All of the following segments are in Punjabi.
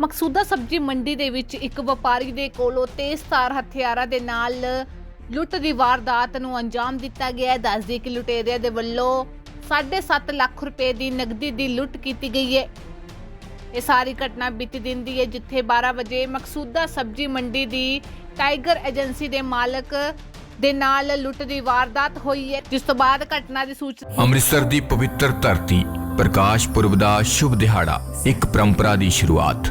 ਮਕਸੂਦਾ ਸਬਜ਼ੀ ਮੰਡੀ ਦੇ ਵਿੱਚ ਇੱਕ ਵਪਾਰੀ ਦੇ ਕੋਲੋਂ ਤੇਜ਼ਧਾਰ ਹਥਿਆਰਾਂ ਦੇ ਨਾਲ ਲੁੱਟ ਦੀ ਵਾਰਦਾਤ ਨੂੰ ਅੰਜਾਮ ਦਿੱਤਾ ਗਿਆ ਹੈ। ਦੱਸਦੀ ਕਿ ਲੁਟੇਰਿਆਂ ਦੇ ਵੱਲੋਂ 7.5 ਲੱਖ ਰੁਪਏ ਦੀ ਨਗਦੀ ਦੀ ਲੁੱਟ ਕੀਤੀ ਗਈ ਹੈ। ਇਹ ਸਾਰੀ ਘਟਨਾ ਬੀਤੀ ਦਿਨ ਦੀ ਹੈ, ਜਿੱਥੇ 12 ਵਜੇ ਮਕਸੂਦਾ ਸਬਜ਼ੀ ਮੰਡੀ ਦੀ ਟਾਈਗਰ ਏਜੰਸੀ ਦੇ ਮਾਲਕ ਦੇ ਨਾਲ ਲੁੱਟ ਦੀ ਵਾਰਦਾਤ ਹੋਈ ਹੈ। ਜਿਸ ਤੋਂ ਬਾਅਦ ਘਟਨਾ ਦੀ ਸੂਚਨਾ ਅੰਮ੍ਰਿਤਸਰ ਦੀ ਪਵਿੱਤਰ ਧਰਤੀ ਪ੍ਰਕਾਸ਼ ਪੁਰਬ ਦਾ ਸ਼ੁਭ ਦਿਹਾੜਾ, ਇੱਕ ਪਰੰਪਰਾ ਦੀ ਸ਼ੁਰੂਆਤ।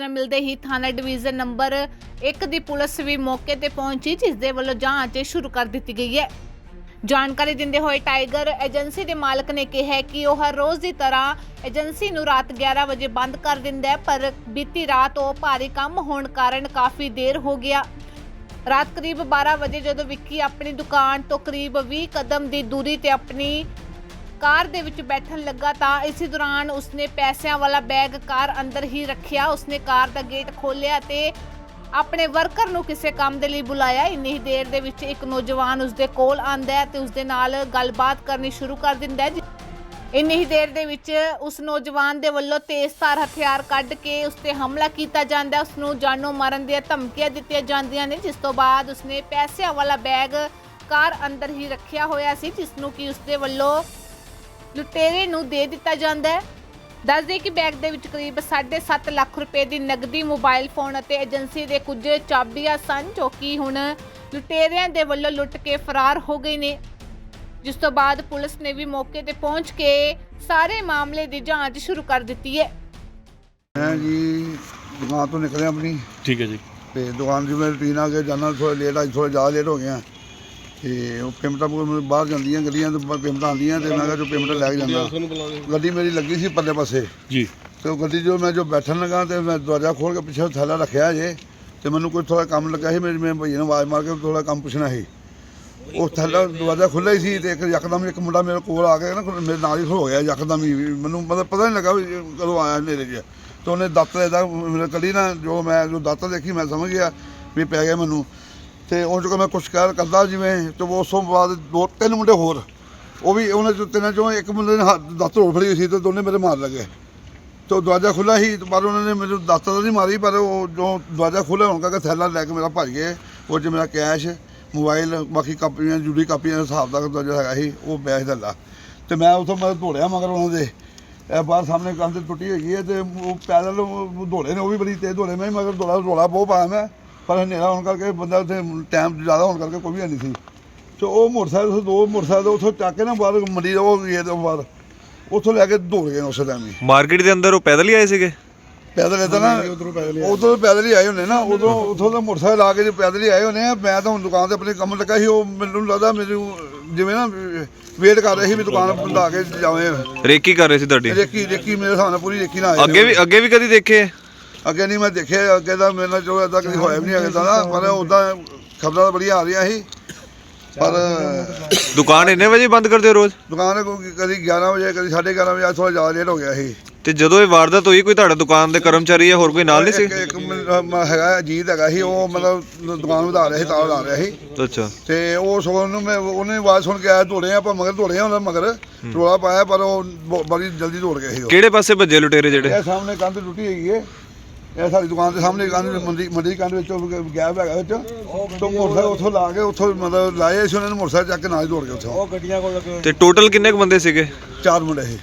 ਮਿਲਦੇ ਹੀ ਥਾਣਾ ਡਿਵੀਜ਼ਨ ਨੰਬਰ 1 ਦੀ ਪੁਲਿਸ ਵੀ ਮੌਕੇ ਤੇ ਪਹੁੰਚੀ, ਜਿਸ ਦੇ ਵੱਲੋਂ ਜਾਂਚ ਸ਼ੁਰੂ ਕਰ ਦਿੱਤੀ ਗਈ ਹੈ। ਜਾਣਕਾਰੀ ਦਿੰਦੇ ਹੋਏ ਟਾਈਗਰ ਏਜੰਸੀ ਦੇ ਮਾਲਕ ਨੇ ਕਿਹਾ ਕਿ ਉਹ ਹਰ ਰੋਜ਼ ਦੀ ਤਰ੍ਹਾਂ ਏਜੰਸੀ ਨੂੰ ਰਾਤ 11 ਵਜੇ ਬੰਦ ਕਰ ਦਿੰਦਾ ਹੈ, ਪਰ ਬੀਤੀ ਰਾਤ ਉਹ ਭਾਰੀ ਕੰਮ ਹੋਣ ਕਾਰਨ ਕਾਫੀ ਦੇਰ ਹੋ ਗਿਆ। ਰਾਤ ਕਰੀਬ 12 ਵਜੇ ਜਦੋਂ ਵਿੱਕੀ ਆਪਣੀ ਦੁਕਾਨ ਤੋਂ ਕਰੀਬ 20 ਕਦਮ ਦੀ ਦੂਰੀ ਤੇ ਆਪਣੀ ਕਾਰ ਦੇ ਵਿੱਚ ਬੈਠਣ ਲੱਗਾ ਤਾਂ ਇਸੇ ਦੌਰਾਨ ਉਸਨੇ ਪੈਸਿਆਂ ਵਾਲਾ ਬੈਗ ਕਾਰ ਅੰਦਰ ਹੀ ਰੱਖਿਆ। ਉਸਨੇ ਕਾਰ ਦਾ ਗੇਟ ਖੋਲ੍ਹਿਆ ਤੇ ਆਪਣੇ ਵਰਕਰ ਨੂੰ ਕਿਸੇ ਕੰਮ ਦੇ ਲਈ ਬੁਲਾਇਆ। ਇੰਨੀ ਹੀ ਦੇਰ ਦੇ ਵਿੱਚ ਇੱਕ ਨੌਜਵਾਨ ਉਸਦੇ ਕੋਲ ਆਂਦਾ ਹੈ ਤੇ ਉਸਦੇ ਨਾਲ ਗੱਲਬਾਤ ਕਰਨੀ ਸ਼ੁਰੂ ਕਰ ਦਿੰਦਾ ਹੈ। ਇੰਨੀ ਹੀ ਦੇਰ ਦੇ ਵਿੱਚ ਉਸ ਨੌਜਵਾਨ ਦੇ ਵੱਲੋਂ ਤੇਜ਼ਧਾਰ ਹਥਿਆਰ ਕੱਢ ਕੇ ਉਸ ਤੇ ਹਮਲਾ ਕੀਤਾ ਜਾਂਦਾ ਹੈ। ਉਸ ਨੂੰ ਜਾਨੋਂ ਮਾਰਨ ਦੀਆਂ ਧਮਕੀਆਂ ਦਿੱਤੀਆਂ ਜਾਂਦੀਆਂ ਨੇ, ਜਿਸ ਤੋਂ ਬਾਅਦ ਉਸਨੇ ਪੈਸਿਆਂ ਵਾਲਾ ਬੈਗ ਕਾਰ ਅੰਦਰ ਹੀ ਰੱਖਿਆ ਹੋਇਆ ਸੀ, ਜਿਸ ਨੂੰ ਕਿ ਉਸਦੇ ਵੱਲੋਂ ਲੁਟੇਰੇ ਨੂੰ ਦੇ ਦਿੱਤਾ ਜਾਂਦਾ ਹੈ। ਦੱਸਦੇ ਕਿ ਬੈਗ ਦੇ ਵਿੱਚ ਕਰੀਬ 7.5 ਲੱਖ ਰੁਪਏ ਦੀ ਨਗਦੀ ਮੋਬਾਈਲ ਫੋਨ ਅਤੇ ਏਜੰਸੀ ਦੇ ਕੁਝ ਚਾਬੀਆਂ ਸਨ ਜੋ ਕਿ ਹੁਣ ਲੁਟੇਰਿਆਂ ਦੇ ਵੱਲੋਂ ਲੁੱਟ ਕੇ ਫਰਾਰ ਹੋ ਗਏ ਨੇ। ਜਿਸ ਤੋਂ ਬਾਅਦ ਪੁਲਿਸ ਨੇ ਵੀ ਮੌਕੇ ਤੇ ਪਹੁੰਚ ਕੇ ਸਾਰੇ ਮਾਮਲੇ ਦੀ ਜਾਂਚ ਸ਼ੁਰੂ ਕਰ ਦਿੱਤੀ ਹੈ। ਮੈਂ ਜੀ ਦੁਕਾਨ ਤੋਂ ਨਿਕਲਿਆ ਆਪਣੀ। ਠੀਕ ਹੈ ਜੀ। ਤੇ ਦੁਕਾਨ ਜਿਵੇਂ ਰੂਟੀਨ ਆ ਕੇ ਜਾਣਾ ਥੋੜਾ ਲੇਟ ਅੱਜ ਥੋੜਾ ਜ਼ਿਆਦਾ ਲੇਟ ਹੋ ਗਿਆ। ਤੇ ਉਹ ਪੇਮੈਂਟਾਂ ਪੂਰ- ਬਾਹਰ ਜਾਂਦੀਆਂ ਗੱਡੀਆਂ ਤੋਂ ਪੇਮੈਂਟਾਂ ਆਉਂਦੀਆਂ ਤੇ ਮੈਂ ਕਿਹਾ ਜੋ ਪੇਮੈਂਟ ਲੈ ਕੇ ਜਾਂਦਾ। ਗੱਡੀ ਮੇਰੀ ਲੱਗੀ ਸੀ ਪੱਲੇ ਪਾਸੇ। ਜੀ। ਤੇ ਉਹ ਗੱਡੀ ਜੋ ਮੈਂ ਜੋ ਬੈਠਣ ਲੱਗਾ ਤੇ ਮੈਂ ਦਰਵਾਜ਼ਾ ਖੋਲ ਕੇ ਪਿੱਛੇ ਥੈਲਾ ਰੱਖਿਆ ਜੇ ਤੇ ਮੈਨੂੰ ਕੋਈ ਥੋੜਾ ਕੰਮ ਲੱਗਾ ਸੀ ਮੇਰੇ ਮੈਂ ਭਈਏ ਨੂੰ ਆਵਾਜ਼ ਮਾਰ ਕੇ ਥੋੜਾ ਕੰਮ ਪੁੱਛਣਾ ਸੀ। ਉਹ ਥੈਲਾ ਦਰਵਾਜ਼ਾ ਖੁੱਲ੍ਹਾ ਹੀ ਸੀ ਤੇ ਇੱਕ ਯਕਦਮ ਇੱਕ ਮੁੰਡਾ ਮੇਰੇ ਕੋਲ ਆ ਕੇ ਨਾ ਮੇਰੇ ਨਾਲ ਹੀ ਖਲੋ ਗਿਆ ਯਕਦਮ ਹੀ। ਮੈਨੂੰ ਮਤਲਬ ਪਤਾ ਨਹੀਂ ਲੱਗਾ ਵੀ ਕਦੋਂ ਆਇਆ ਨੇਰੇ 'ਚ ਤੇ ਉਹਨੇ ਦਾਤਰ ਦਾ ਮੇਰੇ ਕੱਢੀ ਨਾ ਜੋ ਮੈਂ ਜੋ ਦਾਤਰ ਦੇਖੀ ਮੈਂ ਸਮਝ ਗਿਆ ਵੀ ਪੈ ਗਿਆ ਮੈਨੂੰ। ਤੇ ਉਹ ਚੋਂ ਮੈਂ ਕੁਛ ਕਹਿ ਕਰਦਾ ਜਿਵੇਂ ਤੇ ਉਸ ਤੋਂ ਬਾਅਦ ਦੋ ਤਿੰਨ ਮੁੰਡੇ ਹੋਰ। ਉਹ ਵੀ ਉਹਨਾਂ ਚੋਂ ਤਿੰਨਾਂ ਚੋਂ ਇੱਕ ਮੁੰਡੇ ਨੇ ਹੱਥ- ਦਾਤਰ ਹੋਰ ਫੜੀ ਹੋਈ ਸੀ ਤੇ ਦੋਨੇ ਮੇਰੇ ਮਾਰ ਲੱਗੇ। ਤੇ ਉਹ ਦਰਵਾਜ਼ਾ ਖੁੱਲਾ ਸੀ ਪਰ ਉਹਨਾਂ ਨੇ ਮੈਨੂੰ ਦੱਤ ਤਾਂ ਨਹੀਂ ਮਾਰੀ, ਪਰ ਉਹ ਜੋ ਦਰਵਾਜ਼ਾ ਖੁੱਲ੍ਹਾ ਹੋਣ ਕਰਕੇ ਥੈਲਾ ਲੈ ਕੇ ਮੇਰਾ ਭੱਜ ਗਏ। ਉਹ 'ਚ ਮੇਰਾ ਕੈਸ਼, ਮੋਬਾਈਲ, ਬਾਕੀ ਕਾਪੀਆਂ, ਜੁੜੀ ਕਾਪੀਆਂ ਦਾ ਹਿਸਾਬ ਦਾ ਦਰਵਾਜ਼ਾ ਹੈਗਾ ਸੀ, ਉਹ ਬੈਗ ਥੱਲਾ ਤੇ ਮੈਂ ਉਥੋਂ ਮੈਂ ਦੌੜਿਆ ਮਗਰ ਉਹਨਾਂ ਦੇ। ਇਹ ਬਾਹਰ ਸਾਹਮਣੇ ਕੰਧ ਟੁੱਟੀ ਹੈਗੀ ਹੈ ਤੇ ਉਹ ਪੈਦਲ ਉਹ ਦੌੜੇ ਨੇ, ਉਹ ਵੀ ਬੜੀ ਤੇਜ਼ ਦੌੜੇ, ਮੈਂ ਵੀ ਮਗਰ ਦੌੜਾ, ਰੋਲਾ ਬਹੁਤ ਪਾਇਆ ਮੈਂ। ਪਰ ਹਨੇਰਾ ਹੋਣ ਕਰਕੇ ਬੰਦਾ ਉੱਥੇ ਟਾਈਮ ਜ਼ਿਆਦਾ ਹੋਣ ਕਰਕੇ ਕੋਈ ਵੀ ਨਹੀਂ ਸੀ। ਤੇ ਉਹ ਮੋਟਰਸਾਈਕਲ ਤੋਂ ਦੋ ਮੋਟਰਸਾਈਕਲ ਉੱਥੋਂ ਚੱਕ ਕੇ ਨਾ ਬਾਹਰ ਮੰਡੀ ਦਾ ਉਹ ਗਏ ਤੋਂ ਬਾਹਰ ਉੱਥੋਂ ਲੈ ਕੇ ਦੌੜ ਗਏ ਉਸ ਟਾਈਮ ਹੀ। ਮਾਰਕੀਟ ਦੇ ਅੰਦਰ ਉਹ ਪੈਦਲ ਹੀ ਆਏ ਸੀਗੇ? ਪੈਦਲ ਇਦਾਂ ਨਾ ਉਧਰੋਂ ਪੈਦਲ ਹੀ ਆਏ। ਹੁੰਦੇ ਨਾ ਉਦੋਂ ਉਥੋਂ ਦਾ ਮੋਟਰਸਾਈਕਲ ਆ ਕੇ ਜੇ ਪੈਦਲ ਹੀ ਆਏ ਹੁੰਦੇ ਆ ਮੈਂ ਤਾਂ ਹੁਣ ਦੁਕਾਨ ਤੇ ਆਪਣੇ ਕੰਮ ਲੱਗਾ ਸੀ ਉਹ ਮੈਨੂੰ ਲੱਗਦਾ ਮੈਨੂੰ ਜਿਵੇਂ ਨਾ ਵੇਟ ਕਰ ਰਹੇ ਸੀ ਵੀ ਦੁਕਾਨ ਬੰਦ ਆ ਕੇ ਜਾਵੇਂ। ਰੇਕੀ ਕਰ ਰਹੇ ਸੀ ਤੁਹਾਡੀ? ਰੇਕੀ ਰੇਕੀ ਮੇਰੇ ਹਿਸਾਬ ਨਾਲ ਪੂਰੀ ਰੇਕੀ ਨਾ ਆਏ ਅੱਗੇ ਵੀ ਅੱਗੇ ਵੀ ਕਦੀ ਦੇਖੇ? ਅੱਗੇ ਨਹੀਂ ਮੈਂ ਦੇਖਿਆ ਅੱਗੇ ਤਾਂ ਮੇਰੇ ਨਾਲ ਜੋ ਏਦਾਂ ਕਦੀ ਹੋਇਆ ਵੀ ਨਹੀਂ ਅੱਗੇ ਦਾ ਪਰ ਉਦਾਂ ਖਬਰਾਂ ਤਾਂ ਬੜੀਆਂ ਆ ਰਹੀਆਂ ਸੀ। ਪਰ ਦੁਕਾਨ ਇੰਨੇ ਵਜੇ ਬੰਦ ਕਰਦੇ ਹੋ ਰੋਜ਼? ਦੁਕਾਨ ਕੋਈ ਕਦੀ 11 ਵਜੇ ਕਦੀ 11:30 ਵਜੇ ਥੋੜਾ ਜ਼ਿਆਦਾ ਲੇਟ ਹੋ ਗਿਆ ਸੀ। ਤੇ ਜਦੋਂ ਇਹ ਵਾਰਦਾਤ ਹੋਈ ਕੋਈ ਤੁਹਾਡਾ ਦੁਕਾਨ ਦੇ ਕਰਮਚਾਰੀ ਜਾਂ ਹੋਰ ਕੋਈ ਨਾਲ ਨਹੀਂ ਸੀ? ਇੱਕ ਮ- ਹੈਗਾ ਅਜੀਤ ਹੈਗਾ ਸੀ ਉਹ ਮਤਲਬ ਦੁਕਾਨ ਵਧਾ ਰਿਹਾ ਸੀ ਤਾਂ ਵਧਾ ਰਿਹਾ ਸੀ। ਅੱਛਾ। ਤੇ ਉਹ ਸਗੋਂ ਨੂੰ ਮੈਂ ਉਹਨੇ ਆਵਾਜ਼ ਸੁਣ ਕੇ ਆਇਆ ਦੌੜੇ ਆਪਾਂ ਮਗਰ ਆ ਉਹਨਾਂ ਮਗਰ। ਰੋਲਾ ਪਾਇਆ ਪਰ ਉਹ ਬ- ਬੜੀ ਜਲਦੀ ਦੌੜ ਗਏ ਸੀ ਉਹ। ਕਿਹੜੇ ਪਾਸੇ ਭੱਜੇ ਲੁਟੇਰੇ ਜਿਹੜੇ? ਇਹ ਸਾਹਮਣੇ ਕੰਧ ਟੁੱਟੀ ਹੈਗੀ ਹੈ ਇਹ ਸਾਡੀ ਦੁਕਾਨ ਦੇ ਸਾਹਮਣੇ ਕੰਧ ਮੰਡੀ ਮੰਡੀ ਦੀ ਕੰਧ ਵਿੱਚ ਉਹ ਗੈਪ ਹੈਗਾ ਵਿੱਚ। ਤੋਂ ਮੋਟਰਸਾਈਕਲ ਉੱਥੋਂ ਲਾ ਕੇ ਉੱਥੋਂ ਮਤਲਬ ਲਾਏ ਸੀ ਉਹਨਾਂ ਨੇ ਮੋਟਰਸਾਈਕਲ ਚੱਕ ਕੇ ਨਾਲ ਹੀ ਦੌੜ ਗਏ ਉੱਥੋਂ। ਤੇ ਟੋਟਲ ਕਿੰਨੇ ਕੁ ਬੰਦੇ ਸੀਗੇ? ਚਾਰ ਮੁੰਡੇ ਸੀ।